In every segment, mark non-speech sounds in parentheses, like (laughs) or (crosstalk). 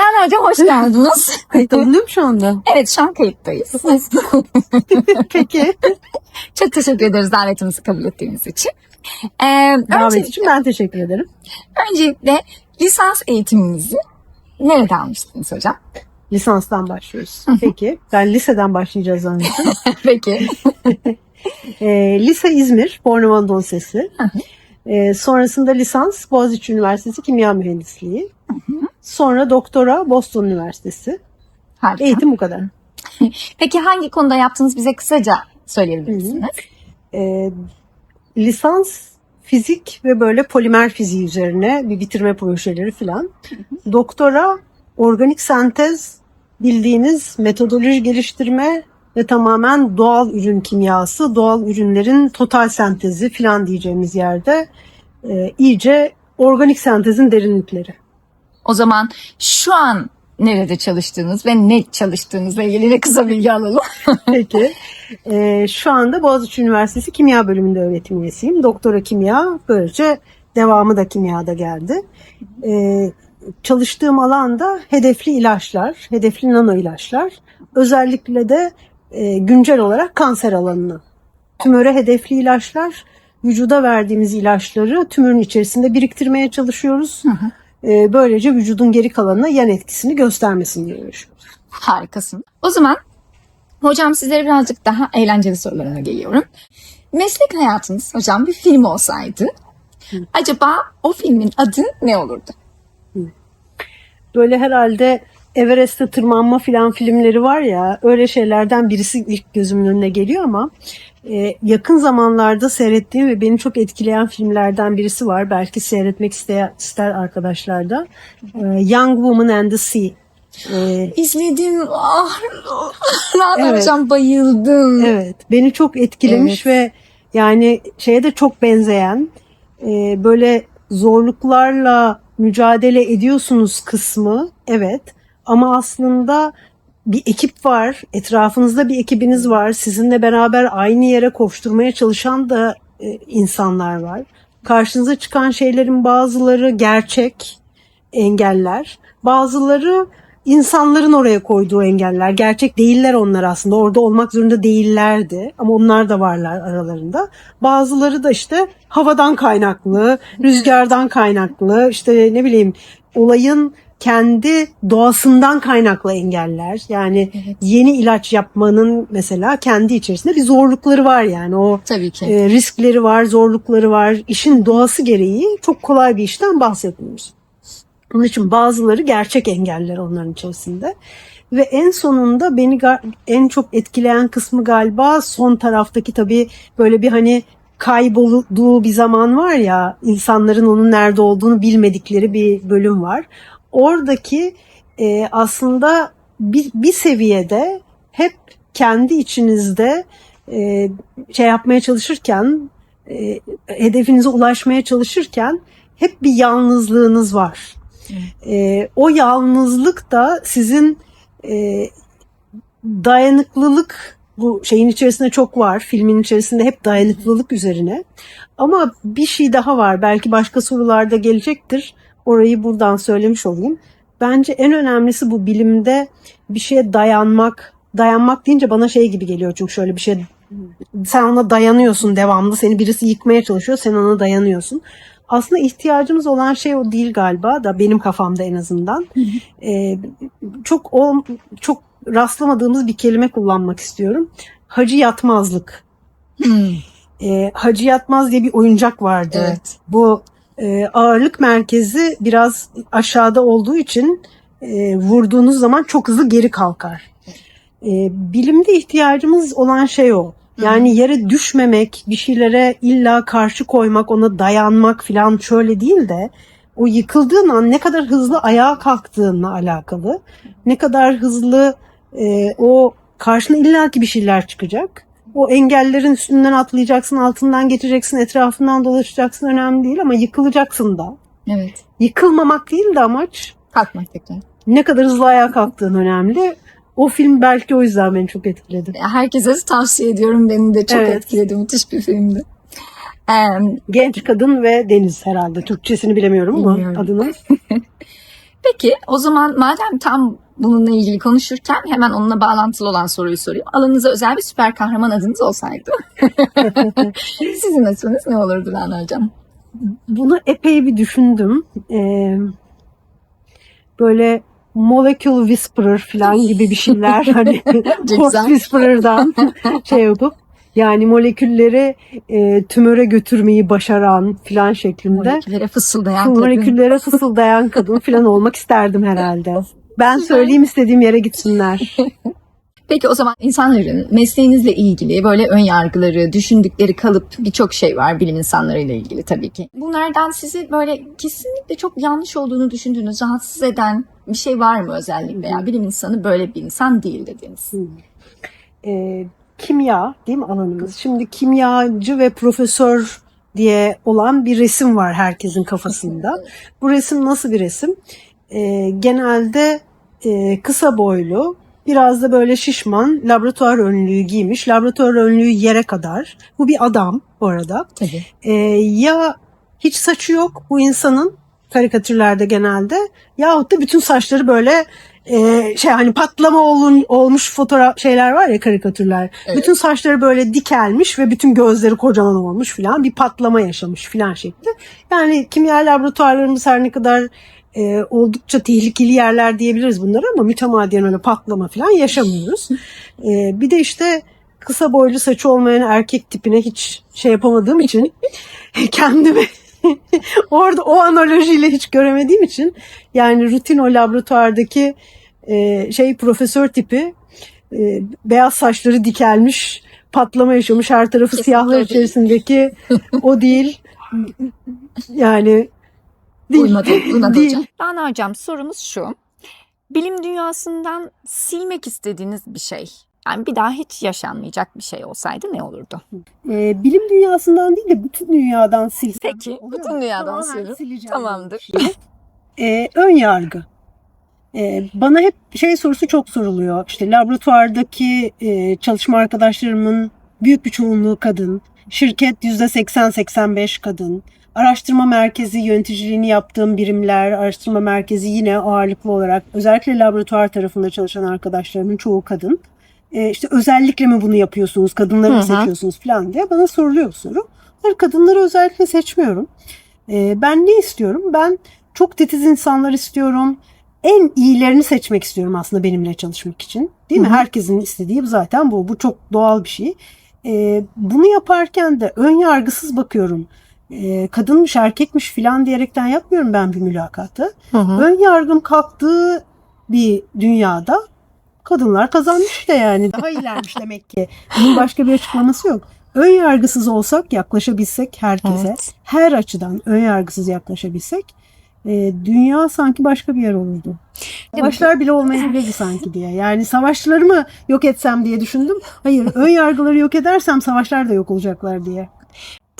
Rana Hocam hoş geldiniz. (laughs) Kayıt alınıyor mu şu anda? evet şu an kayıttayız. (laughs) Peki. Çok teşekkür ederiz davetimizi kabul ettiğiniz için. Ee, Davet için ben teşekkür ederim. öncelikle lisans eğitiminizi nerede almıştınız hocam? Lisanstan başlıyoruz. Peki. Ben liseden başlayacağız zannettim. (laughs) Peki. Ee, lise İzmir, Bornova Sesi. Ee, sonrasında lisans Boğaziçi Üniversitesi Kimya Mühendisliği. Sonra doktora Boston Üniversitesi. Harika. Eğitim bu kadar. (laughs) Peki hangi konuda yaptınız bize kısaca söyleyebilir misiniz? Ee, lisans fizik ve böyle polimer fiziği üzerine bir bitirme projeleri falan. Doktora organik sentez bildiğiniz metodoloji geliştirme ve tamamen doğal ürün kimyası, doğal ürünlerin total sentezi falan diyeceğimiz yerde e, iyice organik sentezin derinlikleri. O zaman şu an nerede çalıştığınız ve ne çalıştığınızla ilgili de kısa bilgi alalım. (laughs) Peki. Ee, şu anda Boğaziçi Üniversitesi Kimya Bölümünde öğretim üyesiyim. Doktora kimya, böylece devamı da kimyada geldi. Ee, çalıştığım alanda hedefli ilaçlar, hedefli nano ilaçlar. Özellikle de e, güncel olarak kanser alanına. Tümöre hedefli ilaçlar, vücuda verdiğimiz ilaçları tümörün içerisinde biriktirmeye çalışıyoruz. Ee, böylece vücudun geri kalanına yan etkisini göstermesini uğraşıyoruz. Harikasın. O zaman hocam sizlere birazcık daha eğlenceli sorularına geliyorum. Meslek hayatınız hocam bir film olsaydı acaba o filmin adı ne olurdu? böyle herhalde Everest'e tırmanma filan filmleri var ya öyle şeylerden birisi ilk gözümün önüne geliyor ama e, yakın zamanlarda seyrettiğim ve beni çok etkileyen filmlerden birisi var. Belki seyretmek isteyen, ister arkadaşlar da. E, Young Woman and the Sea. E, İzledim. Ah, Rana Evet. hocam bayıldım. Evet, beni çok etkilemiş ve yani şeye de çok benzeyen e, böyle zorluklarla mücadele ediyorsunuz kısmı evet ama aslında bir ekip var, etrafınızda bir ekibiniz var, sizinle beraber aynı yere koşturmaya çalışan da e, insanlar var. Karşınıza çıkan şeylerin bazıları gerçek engeller, bazıları insanların oraya koyduğu engeller. Gerçek değiller onlar aslında. Orada olmak zorunda değillerdi ama onlar da varlar aralarında. Bazıları da işte havadan kaynaklı, rüzgardan kaynaklı, işte ne bileyim olayın kendi doğasından kaynaklı engeller. Yani Evet. yeni ilaç yapmanın mesela kendi içerisinde bir zorlukları var yani. O Tabii ki. e, riskleri var, zorlukları var. İşin doğası gereği çok kolay bir işten bahsetmiyoruz. Onun için bazıları gerçek engeller onların içerisinde. Ve en sonunda beni en çok etkileyen kısmı galiba son taraftaki tabii böyle bir hani kaybolduğu bir zaman var ya insanların onun nerede olduğunu bilmedikleri bir bölüm var. Oradaki e, aslında bir, bir seviyede hep kendi içinizde e, şey yapmaya çalışırken e, hedefinize ulaşmaya çalışırken hep bir yalnızlığınız var. E, o yalnızlık da sizin e, dayanıklılık bu şeyin içerisinde çok var. Filmin içerisinde hep dayanıklılık üzerine. Ama bir şey daha var. Belki başka sorularda gelecektir. Orayı buradan söylemiş olayım. Bence en önemlisi bu bilimde bir şeye dayanmak. Dayanmak deyince bana şey gibi geliyor çünkü şöyle bir şey sen ona dayanıyorsun devamlı. Seni birisi yıkmaya çalışıyor. Sen ona dayanıyorsun. Aslında ihtiyacımız olan şey o değil galiba da benim kafamda en azından. Ee, çok o çok rastlamadığımız bir kelime kullanmak istiyorum. Hacı yatmazlık. Ee, hacı yatmaz diye bir oyuncak vardı. evet. Bu e, ağırlık merkezi biraz aşağıda olduğu için e, vurduğunuz zaman çok hızlı geri kalkar. E, bilimde ihtiyacımız olan şey o. Yani yere düşmemek, bir şeylere illa karşı koymak, ona dayanmak falan şöyle değil de o yıkıldığın an ne kadar hızlı ayağa kalktığınla alakalı. Ne kadar hızlı e, o karşına illaki bir şeyler çıkacak. O engellerin üstünden atlayacaksın, altından geçeceksin, etrafından dolaşacaksın önemli değil ama yıkılacaksın da. Evet. Yıkılmamak değil de amaç Kalkmak tekrar. ne kadar hızlı ayağa kalktığın önemli. O film belki o yüzden beni çok etkiledi. Herkese tavsiye ediyorum. Beni de çok Evet. etkiledi. Müthiş bir filmdi. Genç Kadın ve Deniz herhalde. Türkçesini bilemiyorum ama adını. (laughs) Peki o zaman madem tam bununla ilgili konuşurken hemen onunla bağlantılı olan soruyu sorayım. Alanınıza özel bir süper kahraman adınız olsaydı. (laughs) Sizin adınız ne olurdu Rana Hocam? Bunu epey bir düşündüm. Ee, böyle molecule whisperer falan gibi bir şeyler hani (laughs) Horse whisperer'dan (laughs) şey yapıp yani molekülleri e, tümöre götürmeyi başaran filan şeklinde Moleküllere fısıldayan kadın. moleküllere fısıldayan kadın filan olmak isterdim herhalde. Ben söyleyeyim istediğim yere gitsinler. (laughs) Peki o zaman insanların mesleğinizle ilgili böyle ön yargıları, düşündükleri kalıp birçok şey var bilim insanlarıyla ilgili tabii ki. Bunlardan sizi böyle kesinlikle çok yanlış olduğunu düşündüğünüz, rahatsız eden bir şey var mı özellikle? Yani bilim insanı böyle bir insan değil dediğiniz. e, kimya değil mi alanımız? Şimdi kimyacı ve profesör diye olan bir resim var herkesin kafasında. Bu resim nasıl bir resim? E, genelde e, kısa boylu, biraz da böyle şişman, laboratuvar önlüğü giymiş. Laboratuvar önlüğü yere kadar. Bu bir adam bu arada. Tabii. E, ya hiç saçı yok bu insanın karikatürlerde genelde yahut da bütün saçları böyle e, şey hani patlama olun, olmuş fotoğraf şeyler var ya karikatürler. Evet. Bütün saçları böyle dikelmiş ve bütün gözleri kocaman olmuş filan bir patlama yaşamış filan şekli. Yani kimya laboratuvarlarımız her ne kadar e, oldukça tehlikeli yerler diyebiliriz bunlara ama mütemadiyen öyle patlama filan yaşamıyoruz. (laughs) E, bir de işte kısa boylu saçı olmayan erkek tipine hiç şey yapamadığım için (laughs) kendimi (laughs) orada o analojiyle hiç göremediğim için yani rutin o laboratuvardaki e, şey profesör tipi e, beyaz saçları dikelmiş patlama yaşamış her tarafı Kesinlikle siyahlar değil. içerisindeki (laughs) o değil yani değil. Uymadı, uymadı Değil. hocam. Rana hocam sorumuz şu. Bilim dünyasından silmek istediğiniz bir şey. Yani bir daha hiç yaşanmayacak bir şey olsaydı ne olurdu? E, bilim dünyasından değil de bütün dünyadan silsem. Peki, oluyor bütün mu? dünyadan Tamamen sileceğim Tamamdır. bu şeyi. E, ön yargı. E, bana hep şey sorusu çok soruluyor. İşte laboratuvardaki e, çalışma arkadaşlarımın büyük bir çoğunluğu kadın. Şirket %80-85 kadın. Araştırma merkezi yöneticiliğini yaptığım birimler, araştırma merkezi yine ağırlıklı olarak özellikle laboratuvar tarafında çalışan arkadaşlarımın çoğu kadın. E, işte özellikle mi bunu yapıyorsunuz, kadınları mı Hı hı. seçiyorsunuz falan diye bana soruluyor bu soru. Hayır kadınları özellikle seçmiyorum. E, ben ne istiyorum? Ben çok titiz insanlar istiyorum. En iyilerini seçmek istiyorum aslında benimle çalışmak için. Değil mi? Hı hı. Herkesin istediği zaten bu. Bu çok doğal bir şey. E, bunu yaparken de ön yargısız bakıyorum. E, kadınmış erkekmiş filan diyerekten yapmıyorum ben bir mülakatı. Ön yargım kalktığı bir dünyada kadınlar kazanmış da yani. Daha ilermiş demek ki. Bunun başka bir açıklaması yok. Ön yargısız olsak, yaklaşabilsek herkese, Evet. her açıdan ön yargısız yaklaşabilsek e, dünya sanki başka bir yer olurdu. Savaşlar bile olmayabilirdi sanki diye. Yani savaşları mı yok etsem diye düşündüm. Hayır, ön yargıları yok edersem savaşlar da yok olacaklar diye.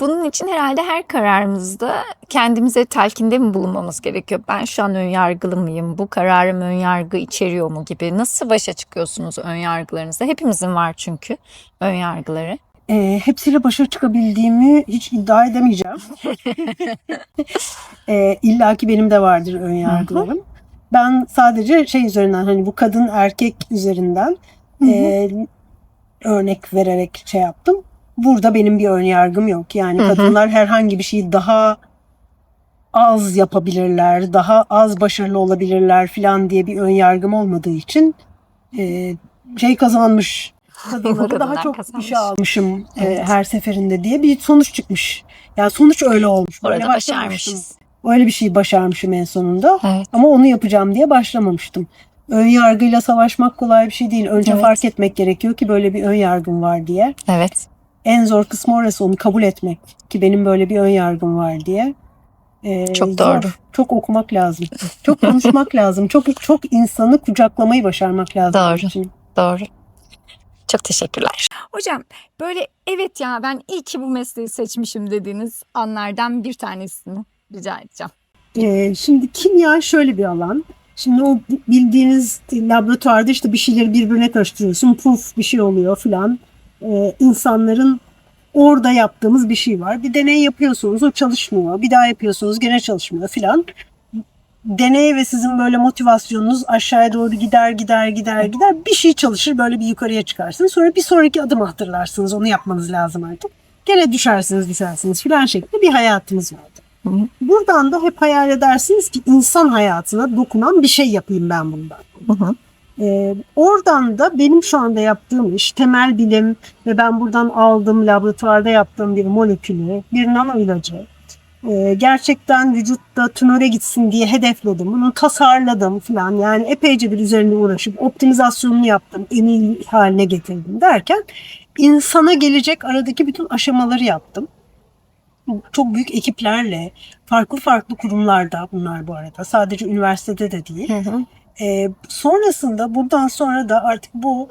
Bunun için herhalde her kararımızda kendimize telkinde mi bulunmamız gerekiyor? Ben şu an ön yargılı mıyım? Bu kararım ön yargı içeriyor mu gibi. Nasıl başa çıkıyorsunuz ön yargılarınızda? Hepimizin var çünkü ön yargıları. E, hepsiyle başa çıkabildiğimi hiç iddia edemeyeceğim. (laughs) e, İlla ki benim de vardır ön yargılarım. Ben sadece şey üzerinden hani bu kadın erkek üzerinden e, örnek vererek şey yaptım. Burada benim bir ön yargım yok. Yani Hı hı. kadınlar herhangi bir şeyi daha az yapabilirler, daha az başarılı olabilirler falan diye bir ön yargım olmadığı için e, şey kazanmış. (laughs) Kadınları daha çok kazanmış. işe almışım e, Evet. her seferinde diye bir sonuç çıkmış. Yani sonuç öyle olmuş. Böyle başarmışız. Öyle bir şey başarmışım en sonunda. Evet. Ama onu yapacağım diye başlamamıştım. Ön yargıyla savaşmak kolay bir şey değil. Önce Evet. fark etmek gerekiyor ki böyle bir ön yargım var diye. Evet. En zor kısmı orası onu kabul etmek ki benim böyle bir ön yargım var diye. Ee, Çok zor. doğru. Çok okumak lazım. (laughs) Çok konuşmak lazım. Çok çok insanı kucaklamayı başarmak lazım. Doğru. için. Doğru. Çok teşekkürler. Hocam böyle evet ya ben iyi ki bu mesleği seçmişim dediğiniz anlardan bir tanesini rica edeceğim. Ee, şimdi kimya şöyle bir alan. Şimdi o bildiğiniz laboratuvarda işte bir şeyleri birbirine karıştırıyorsun. Puf bir şey oluyor filan. Ee, insanların orada yaptığımız bir şey var. Bir deney yapıyorsunuz o çalışmıyor. Bir daha yapıyorsunuz gene çalışmıyor filan. deney ve sizin böyle motivasyonunuz aşağıya doğru gider gider gider gider bir şey çalışır böyle bir yukarıya çıkarsınız. Sonra bir sonraki adım hatırlarsınız onu yapmanız lazım artık. Gene düşersiniz düşersiniz filan şeklinde bir hayatımız vardı. Hı hı. Buradan da hep hayal edersiniz ki insan hayatına dokunan bir şey yapayım ben bundan. Hı hı. Ee, oradan da benim şu anda yaptığım iş temel bilim ve ben buradan aldığım laboratuvarda yaptığım bir molekülü, bir nano ilacı e, gerçekten vücutta tümöre gitsin diye hedefledim. Bunu tasarladım falan. Yani epeyce bir üzerinde uğraşıp optimizasyonunu yaptım. En iyi haline getirdim derken insana gelecek aradaki bütün aşamaları yaptım. Çok büyük ekiplerle, farklı farklı kurumlarda bunlar bu arada. Sadece üniversitede de değil. Hı hı. Ee, sonrasında buradan sonra da artık bu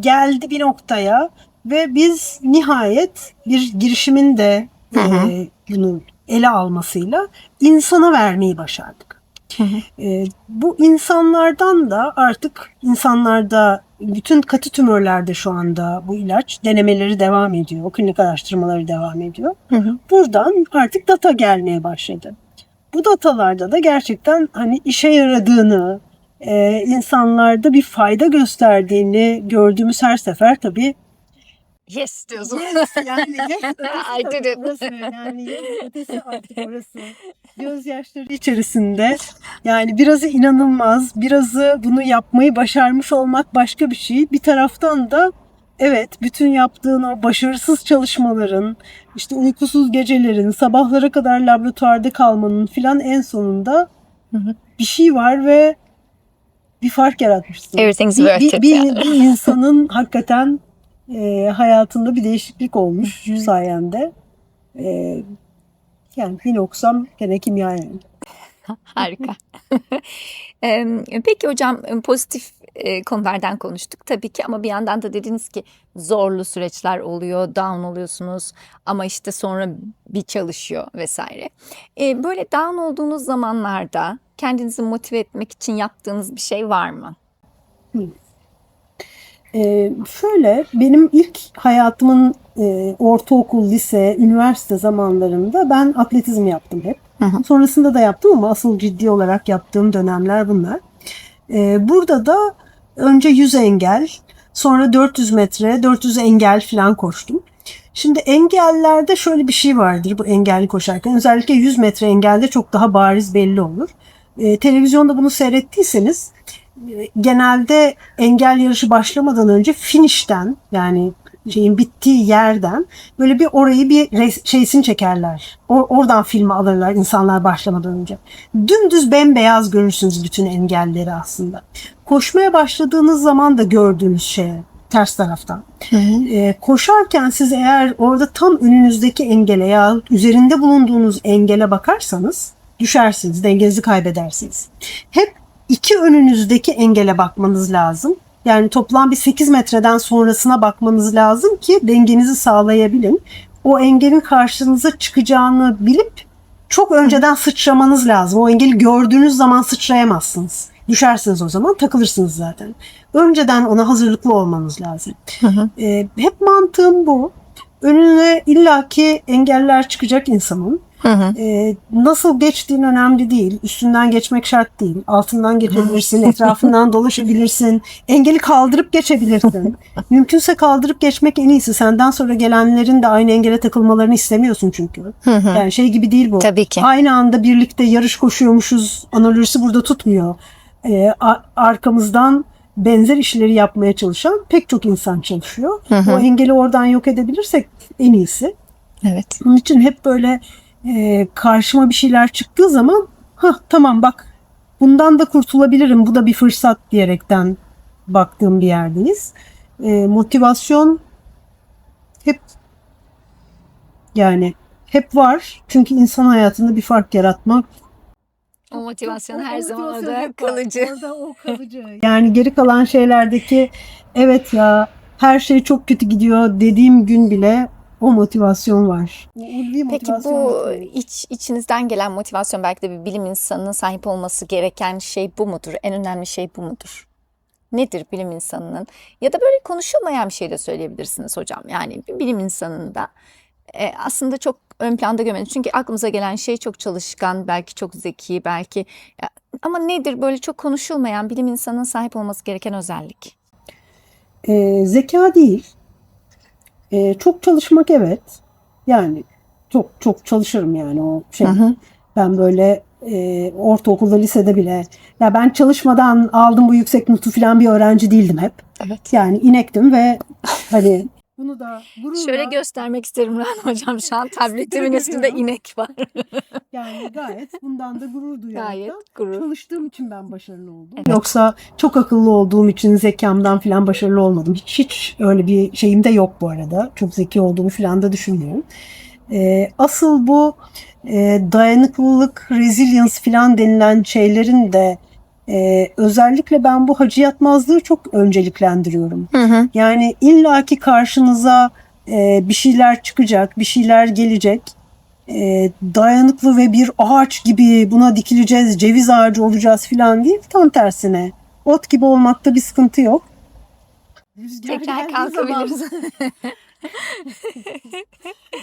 geldi bir noktaya ve biz nihayet bir girişimin de Hı hı. e, bunu ele almasıyla insana vermeyi başardık. Hı hı. Ee, bu insanlardan da artık insanlarda bütün katı tümörlerde şu anda bu ilaç denemeleri devam ediyor. Klinik araştırmaları devam ediyor. Hı hı. Buradan artık data gelmeye başladı. Bu datalarda da gerçekten hani işe yaradığını, e, insanlarda bir fayda gösterdiğini gördüğümüz her sefer tabii Yes diyorsun. yani (laughs) yes, I did it. orası, yani yes, ötesi artık orası. Gözyaşları içerisinde yani birazı inanılmaz, birazı bunu yapmayı başarmış olmak başka bir şey. Bir taraftan da evet bütün yaptığın o başarısız çalışmaların, işte uykusuz gecelerin, sabahlara kadar laboratuvarda kalmanın filan en sonunda bir şey var ve bir fark yaratmışsın. Everything's bir, worth bir, it bir, yani. bir insanın (laughs) hakikaten e, hayatında bir değişiklik olmuş sayende. E, yani bir noksam gene kimya yani. (laughs) Harika. (laughs) Peki hocam em, pozitif e, konulardan konuştuk tabii ki ama bir yandan da dediniz ki zorlu süreçler oluyor, down oluyorsunuz ama işte sonra bir çalışıyor vesaire. E, Böyle down olduğunuz zamanlarda kendinizi motive etmek için yaptığınız bir şey var mı? E, şöyle benim ilk hayatımın e, ortaokul, lise, üniversite zamanlarında ben atletizm yaptım hep. Hı hı. Sonrasında da yaptım ama asıl ciddi olarak yaptığım dönemler bunlar. E, burada da önce 100 engel, sonra 400 metre, 400 engel falan koştum. Şimdi engellerde şöyle bir şey vardır bu engelli koşarken. Özellikle 100 metre engelde çok daha bariz belli olur. E, televizyonda bunu seyrettiyseniz e, genelde engel yarışı başlamadan önce finishten yani şeyin bittiği yerden böyle bir orayı bir res- şeysini çekerler. O- oradan filmi alırlar insanlar başlamadan önce. Dümdüz bembeyaz görürsünüz bütün engelleri aslında. Koşmaya başladığınız zaman da gördüğünüz şey ters taraftan. Ee, koşarken siz eğer orada tam önünüzdeki engele ya üzerinde bulunduğunuz engele bakarsanız düşersiniz, dengenizi kaybedersiniz. Hep iki önünüzdeki engele bakmanız lazım. Yani toplam bir 8 metreden sonrasına bakmanız lazım ki dengenizi sağlayabilin. O engelin karşınıza çıkacağını bilip çok önceden sıçramanız lazım. O engeli gördüğünüz zaman sıçrayamazsınız. Düşersiniz o zaman takılırsınız zaten. Önceden ona hazırlıklı olmanız lazım. Hı hı. Ee, hep mantığım bu. Önüne illaki engeller çıkacak insanın. Hı hı. Ee, nasıl geçtiğin önemli değil. Üstünden geçmek şart değil. Altından geçebilirsin, (laughs) etrafından dolaşabilirsin. Engeli kaldırıp geçebilirsin. (laughs) Mümkünse kaldırıp geçmek en iyisi. Senden sonra gelenlerin de aynı engele takılmalarını istemiyorsun çünkü. Hı hı. Yani şey gibi değil bu. Tabii ki. Aynı anda birlikte yarış koşuyormuşuz analojisi burada tutmuyor. A- arkamızdan benzer işleri yapmaya çalışan pek çok insan çalışıyor. Hı hı. O engeli oradan yok edebilirsek en iyisi. Evet. Onun için hep böyle e, karşıma bir şeyler çıktığı zaman ha tamam bak bundan da kurtulabilirim bu da bir fırsat diyerekten baktığım bir yerdeyiz. E, motivasyon hep yani hep var çünkü insan hayatında bir fark yaratmak O motivasyon her zaman motivasyon orada kalıcı. Orada o kalıcı. (laughs) Yani geri kalan şeylerdeki evet ya her şey çok kötü gidiyor dediğim gün bile o motivasyon var. Ulvi Peki motivasyon bu var. iç içinizden gelen motivasyon belki de bir bilim insanının sahip olması gereken şey bu mudur? En önemli şey bu mudur? Nedir bilim insanının? Ya da böyle konuşulmayan bir şey de söyleyebilirsiniz hocam. Yani bir bilim insanında e, aslında çok ön planda görmedim. Çünkü aklımıza gelen şey çok çalışkan, belki çok zeki, belki ama nedir böyle çok konuşulmayan bilim insanının sahip olması gereken özellik? Ee, zeka değil. Ee, çok çalışmak evet. Yani çok çok çalışırım yani o şey. Ben böyle e, ortaokulda, lisede bile ya ben çalışmadan aldım bu yüksek notu falan bir öğrenci değildim hep. Evet. Yani inektim ve hani bunu da gururla Şöyle göstermek isterim Rana Hocam. Şu an (laughs) tabletimin üstünde inek var. (laughs) yani gayet bundan da gurur duyuyorum. Gayet gurur. Çalıştığım için ben başarılı oldum. Evet. Yoksa çok akıllı olduğum için zekamdan falan başarılı olmadım. Hiç, hiç öyle bir şeyim de yok bu arada. Çok zeki olduğumu falan da düşünmüyorum. Ee, asıl bu e, dayanıklılık, resilience falan denilen şeylerin de e, özellikle ben bu hacı yatmazlığı çok önceliklendiriyorum. Hı hı. Yani illaki karşınıza e, bir şeyler çıkacak, bir şeyler gelecek. E, dayanıklı ve bir ağaç gibi buna dikileceğiz, ceviz ağacı olacağız falan değil. Tam tersine. Ot gibi olmakta bir sıkıntı yok. Rüzgar Tekrar zaman kalkabiliriz. (laughs)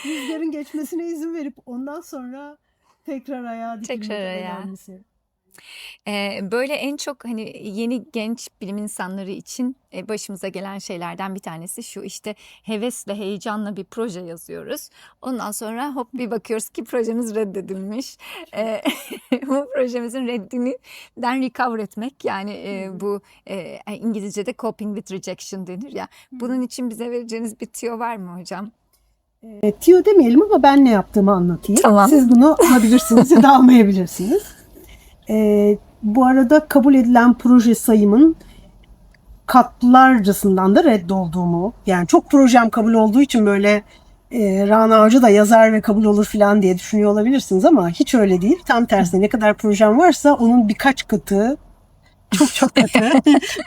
Rüzgarın geçmesine izin verip ondan sonra tekrar ayağa dikilmek Tekrar ayağa. önemlisi. Ee, böyle en çok hani yeni genç bilim insanları için e, başımıza gelen şeylerden bir tanesi şu işte hevesle heyecanla bir proje yazıyoruz. Ondan sonra hop bir bakıyoruz ki projemiz reddedilmiş. Ee, (laughs) bu projemizin reddinden recover etmek yani e, bu e, İngilizce'de coping with rejection denir ya. Bunun için bize vereceğiniz bir tiyo var mı hocam? E, tiyo demeyelim ama ben ne yaptığımı anlatayım. Tamam. Siz bunu alabilirsiniz ya da (laughs) almayabilirsiniz. E, bu arada kabul edilen proje sayımın katlarcasından da reddolduğumu yani çok projem kabul olduğu için böyle e, Rana Hoca da yazar ve kabul olur falan diye düşünüyor olabilirsiniz ama hiç öyle değil. Tam tersine ne kadar projem varsa onun birkaç katı çok çok (laughs) katı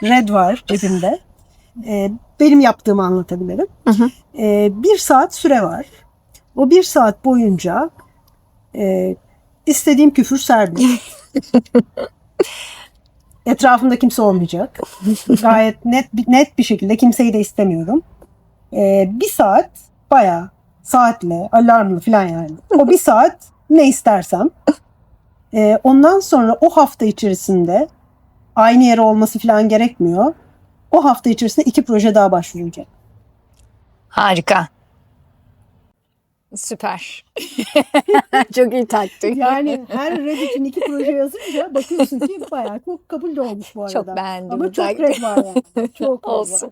red var cebimde. E, benim yaptığımı anlatabilirim. Hı hı. E, bir saat süre var. O bir saat boyunca e, istediğim küfür serbest. (laughs) (laughs) Etrafımda kimse olmayacak. Gayet net net bir şekilde kimseyi de istemiyorum. E, bir saat bayağı saatle, alarmlı falan yani. O bir saat ne istersem. E, ondan sonra o hafta içerisinde aynı yere olması falan gerekmiyor. O hafta içerisinde iki proje daha başvurulacak. Harika. Süper. (laughs) Çok iyi taktik. Yani her red için iki proje yazınca bakıyorsun ki bayağı çok kabul de olmuş bu arada. Çok beğendim Ama bu çok red var yani. Çok Olsun.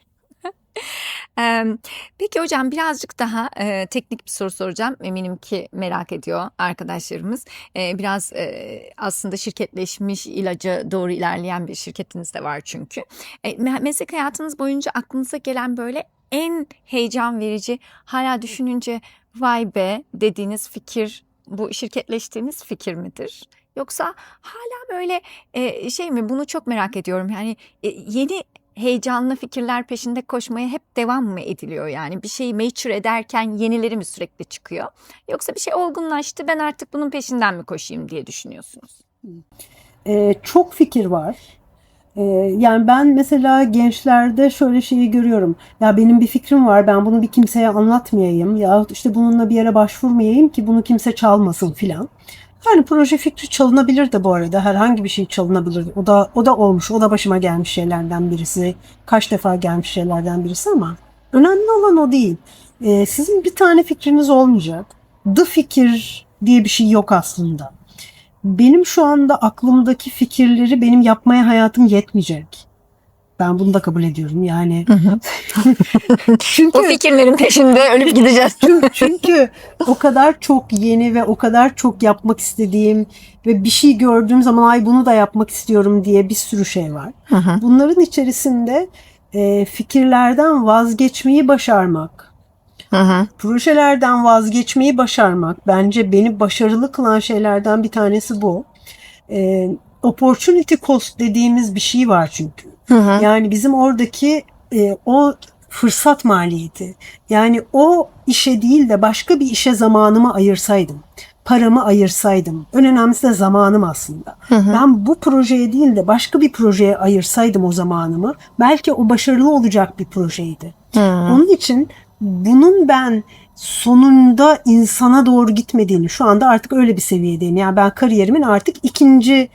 (laughs) Peki hocam birazcık daha e, teknik bir soru soracağım. Eminim ki merak ediyor arkadaşlarımız. E, biraz e, aslında şirketleşmiş ilaca doğru ilerleyen bir şirketiniz de var çünkü. E, me- meslek hayatınız boyunca aklınıza gelen böyle en heyecan verici, hala düşününce vay be dediğiniz fikir bu şirketleştiğiniz fikir midir? Yoksa hala böyle e, şey mi bunu çok merak ediyorum. Yani e, yeni heyecanlı fikirler peşinde koşmaya hep devam mı ediliyor yani? Bir şeyi mature ederken yenileri mi sürekli çıkıyor? Yoksa bir şey olgunlaştı ben artık bunun peşinden mi koşayım diye düşünüyorsunuz? Ee, çok fikir var. Ee, yani ben mesela gençlerde şöyle şeyi görüyorum. Ya benim bir fikrim var ben bunu bir kimseye anlatmayayım. Ya işte bununla bir yere başvurmayayım ki bunu kimse çalmasın filan. Yani proje fikri çalınabilir de bu arada. Herhangi bir şey çalınabilir. O da o da olmuş. O da başıma gelmiş şeylerden birisi. Kaç defa gelmiş şeylerden birisi ama önemli olan o değil. Ee, sizin bir tane fikriniz olmayacak. The fikir diye bir şey yok aslında. Benim şu anda aklımdaki fikirleri benim yapmaya hayatım yetmeyecek. Ben bunu da kabul ediyorum yani. (laughs) Çünkü O fikirlerin peşinde ölüp gideceğiz. çünkü, çünkü o kadar çok yeni ve o kadar çok yapmak istediğim ve bir şey gördüğüm zaman ay bunu da yapmak istiyorum diye bir sürü şey var. Bunların içerisinde e, fikirlerden vazgeçmeyi başarmak, projelerden vazgeçmeyi başarmak bence beni başarılı kılan şeylerden bir tanesi bu. E, opportunity cost dediğimiz bir şey var çünkü. Yani bizim oradaki e, o fırsat maliyeti. Yani o işe değil de başka bir işe zamanımı ayırsaydım. Paramı ayırsaydım. En önemlisi de zamanım aslında. Ben bu projeye değil de başka bir projeye ayırsaydım o zamanımı belki o başarılı olacak bir projeydi. Onun için bunun ben sonunda insana doğru gitmediğini şu anda artık öyle bir seviyedeyim. Yani ben kariyerimin artık ikinci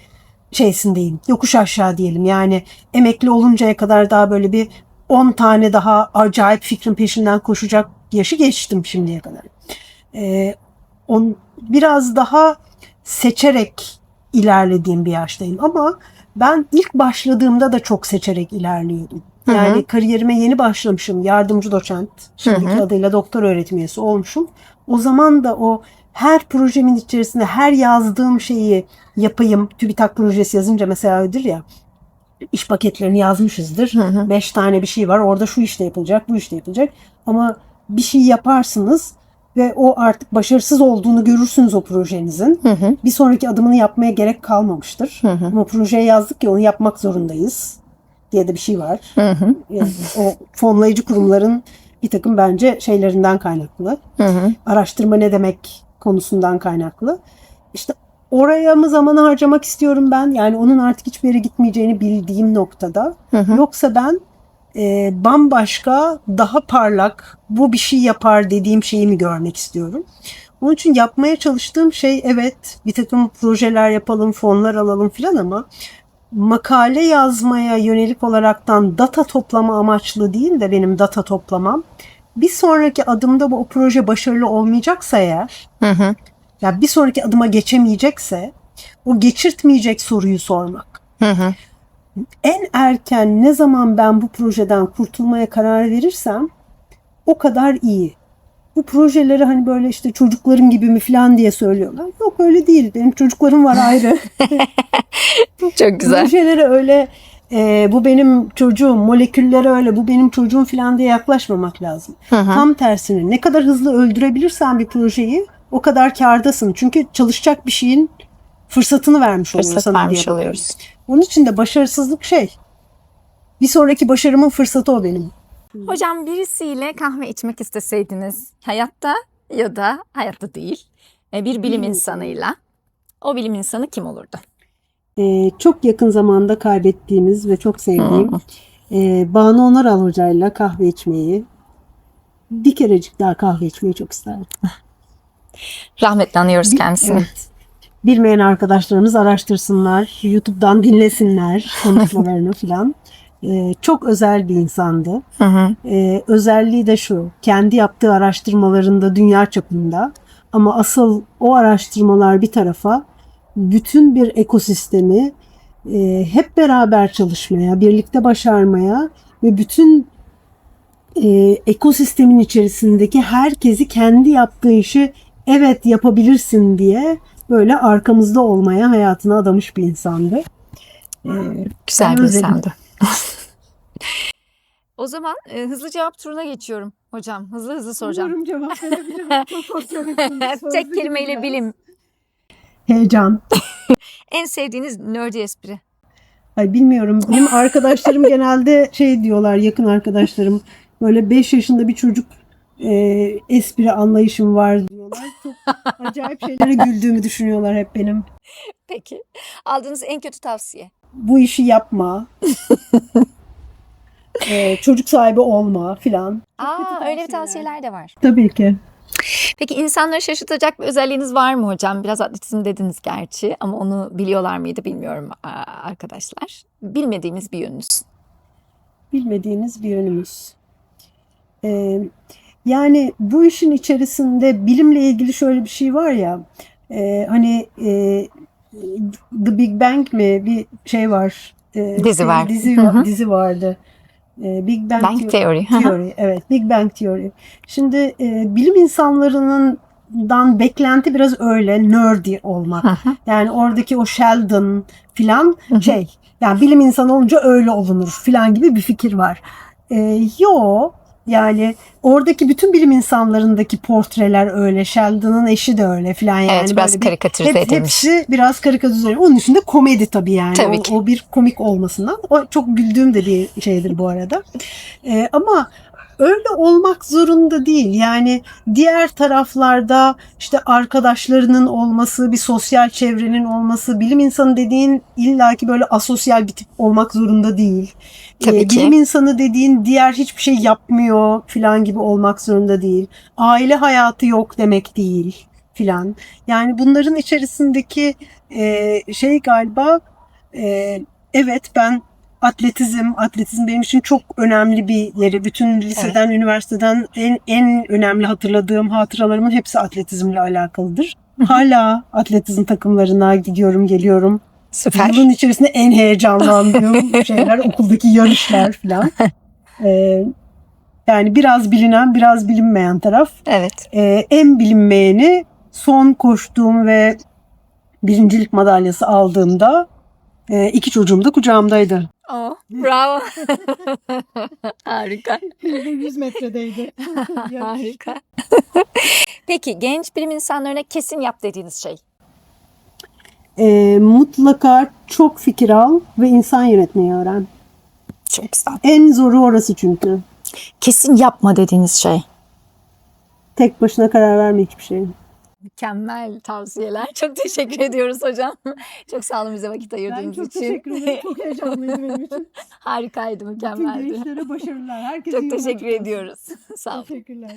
şeysindeyim. Yokuş aşağı diyelim. Yani emekli oluncaya kadar daha böyle bir 10 tane daha acayip fikrin peşinden koşacak yaşı geçtim şimdiye kadar. Ee, on, biraz daha seçerek ilerlediğim bir yaştayım ama ben ilk başladığımda da çok seçerek ilerliyordum. Yani kariyerime yeni başlamışım. Yardımcı doçent, şimdiki Hı hı. adıyla doktor öğretim üyesi olmuşum. O zaman da o her projemin içerisinde her yazdığım şeyi yapayım. TÜBİTAK projesi yazınca mesela öyledir ya. iş paketlerini yazmışızdır. Hı hı. Beş tane bir şey var. Orada şu işte yapılacak, bu işte yapılacak. Ama bir şey yaparsınız ve o artık başarısız olduğunu görürsünüz o projenizin. Hı hı. Bir sonraki adımını yapmaya gerek kalmamıştır. Hı hı. Ama projeye yazdık ya onu yapmak zorundayız diye de bir şey var. Hı hı. Yani o fonlayıcı kurumların bir takım bence şeylerinden kaynaklı. Hı hı. Araştırma ne demek konusundan kaynaklı. İşte oraya mı zaman harcamak istiyorum ben? Yani onun artık hiçbir yere gitmeyeceğini bildiğim noktada. Hı hı. Yoksa ben e, bambaşka, daha parlak, bu bir şey yapar dediğim şeyi mi görmek istiyorum? Onun için yapmaya çalıştığım şey evet bir takım projeler yapalım, fonlar alalım filan ama makale yazmaya yönelik olaraktan data toplama amaçlı değil de benim data toplamam. Bir sonraki adımda bu o proje başarılı olmayacaksa eğer, Hı hı. ya bir sonraki adıma geçemeyecekse o geçirtmeyecek soruyu sormak. Hı hı. En erken ne zaman ben bu projeden kurtulmaya karar verirsem o kadar iyi. Bu projeleri hani böyle işte çocuklarım gibi mi falan diye söylüyorlar. Yok öyle değil. Benim çocuklarım var ayrı. (laughs) Çok güzel. Projelere öyle e, bu benim çocuğum, moleküllere öyle bu benim çocuğum falan diye yaklaşmamak lazım. Hı hı. Tam tersine ne kadar hızlı öldürebilirsen bir projeyi o kadar kârdasın. Çünkü çalışacak bir şeyin fırsatını vermiş oluyor Fırsat sana diye vermiş bakıyorum. oluyoruz. Onun için de başarısızlık şey. Bir sonraki başarımın fırsatı o benim. Hocam birisiyle kahve içmek isteseydiniz hayatta ya da hayatta değil e, bir bilim insanıyla o bilim insanı kim olurdu? Ee, çok yakın zamanda kaybettiğimiz ve çok sevdiğim e, Banu Onaral hocayla kahve içmeyi bir kerecik daha kahve içmeyi çok isterdim. (laughs) Rahmetle anıyoruz kendisini. Evet. Bilmeyen arkadaşlarımız araştırsınlar, YouTube'dan dinlesinler (laughs) konuşmalarını filan. Ee, çok özel bir insandı. Hı hı. Ee, özelliği de şu, kendi yaptığı araştırmalarında dünya çapında ama asıl o araştırmalar bir tarafa bütün bir ekosistemi e, hep beraber çalışmaya, birlikte başarmaya ve bütün e, ekosistemin içerisindeki herkesi kendi yaptığı işi evet yapabilirsin diye böyle arkamızda olmaya hayatını adamış bir insandı. Ee, Güzel bir insandı. O zaman e, hızlı cevap turuna geçiyorum hocam. Hızlı hızlı soracağım. umarım cevap verebilirim. (laughs) Tek kelimeyle bilim. Heyecan. (laughs) En sevdiğiniz nerdy espri. Ay bilmiyorum. Benim arkadaşlarım genelde şey diyorlar yakın arkadaşlarım. Böyle 5 yaşında bir çocuk e, espri anlayışım var diyorlar. Çok acayip şeylere güldüğümü düşünüyorlar hep benim. Peki. Aldığınız en kötü tavsiye. Bu işi yapma. (laughs) E, çocuk sahibi olma filan. Aa, öyle tavsiyeler. tavsiyeler de var. Tabii ki. Peki insanları şaşırtacak bir özelliğiniz var mı hocam? Biraz atletizm dediniz gerçi ama onu biliyorlar mıydı bilmiyorum arkadaşlar. Bilmediğimiz bir yönünüz. bilmediğiniz bir yönümüz. Ee, yani bu işin içerisinde bilimle ilgili şöyle bir şey var ya e, hani e, The Big Bang mi bir şey var. E, Dizi var. Dizi, Hı hı. dizi vardı. E, Big Bang, Theo- Theory. Theory. Evet, Big Bang Theory. Şimdi e, bilim insanlarının dan beklenti biraz öyle nerdy olmak. Hı hı. Yani oradaki o Sheldon filan şey yani bilim insanı olunca öyle olunur filan gibi bir fikir var. Ee, yo yani oradaki bütün bilim insanlarındaki portreler öyle. Sheldon'ın eşi de öyle filan yani. evet biraz bir- karikatürize hep- edilmiş. Hepsi biraz karikatürize. Onun dışında komedi tabii yani. Tabii o, ki. o bir komik olmasından. O çok güldüğüm de bir şeydir bu arada. Ee, ama öyle olmak zorunda değil. Yani diğer taraflarda işte arkadaşlarının olması, bir sosyal çevrenin olması, bilim insanı dediğin illaki böyle asosyal bir tip olmak zorunda değil. Tabii Ee, ki. Bilim insanı dediğin diğer hiçbir şey yapmıyor filan gibi olmak zorunda değil. Aile hayatı yok demek değil filan. Yani bunların içerisindeki e, şey galiba e, evet ben atletizm, atletizm benim için çok önemli bir yeri. Bütün liseden, üniversiteden en, en önemli hatırladığım hatıralarımın hepsi atletizmle alakalıdır. Hala atletizm takımlarına gidiyorum, geliyorum. Süper. Bunun içerisinde en heyecanlandığım (laughs) şeyler okuldaki yarışlar falan. (laughs) Ee, yani biraz bilinen, biraz bilinmeyen taraf. Evet. Ee, en bilinmeyeni son koştuğum ve birincilik madalyası aldığımda e, iki çocuğum da kucağımdaydı. Oh, bravo. (laughs) Harika. 100 metredeydi. (laughs) Harika. Peki genç bilim insanlarına kesin yap dediğiniz şey? Ee, mutlaka çok fikir al ve insan yönetmeyi öğren. Çok güzel. En zoru orası çünkü. Kesin yapma dediğiniz şey? Tek başına karar verme hiçbir şey. Mükemmel tavsiyeler. (laughs) Çok teşekkür ediyoruz hocam. Çok sağ olun bize vakit ayırdığınız için. Çok (laughs) heyecanlıydı benim için. Harikaydı, mükemmeldi. gençlere başarılar. Herkese Çok teşekkür ediyoruz. (laughs) sağ olun. Teşekkürler.